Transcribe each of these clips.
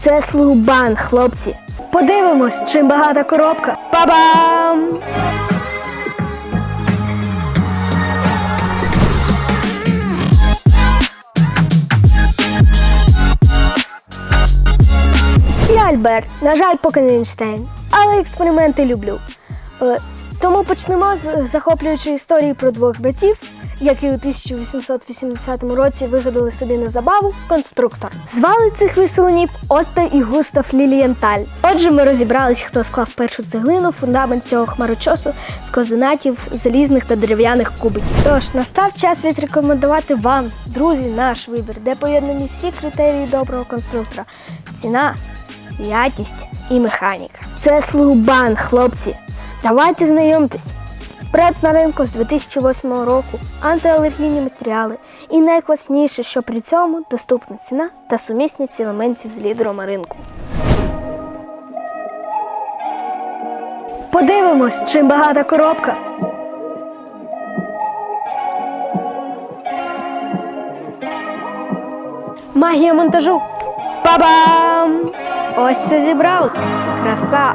Це слугбан, хлопці. Подивимось, чим багата коробка. Па-бам! Я Альберт, на жаль, поки не Ейнштейн, але експерименти люблю. Е, Тому почнемо з захоплюючої історії про двох братів, які у 1880 році вигадали собі на забаву конструктор. Звали цих виселенів Отто і Густав Лілієнталь. Отже, ми розібрались, хто склав першу цеглину, фундамент цього хмарочосу з козинатів, залізних та дерев'яних кубиків. Тож настав час відрекомендувати вам, друзі, наш вибір, де поєднані всі критерії доброго конструктора: ціна, якість і механіка. Це слугбан, хлопці. Давайте знайомтесь. Бренд на ринку з 2008 року, антиалергійні матеріали і найкласніше, що при цьому доступна ціна та сумісність елементів з лідером ринку. Подивимось, чим багата коробка. Магія монтажу. Па-бам! Ось це зібрав. Краса.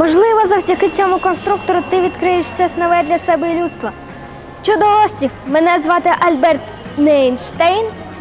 Можливо, завдяки цьому конструктору ти відкриєш щось нове для себе і людства. Чудо острів! Мене звати Альберт Нейнштейн,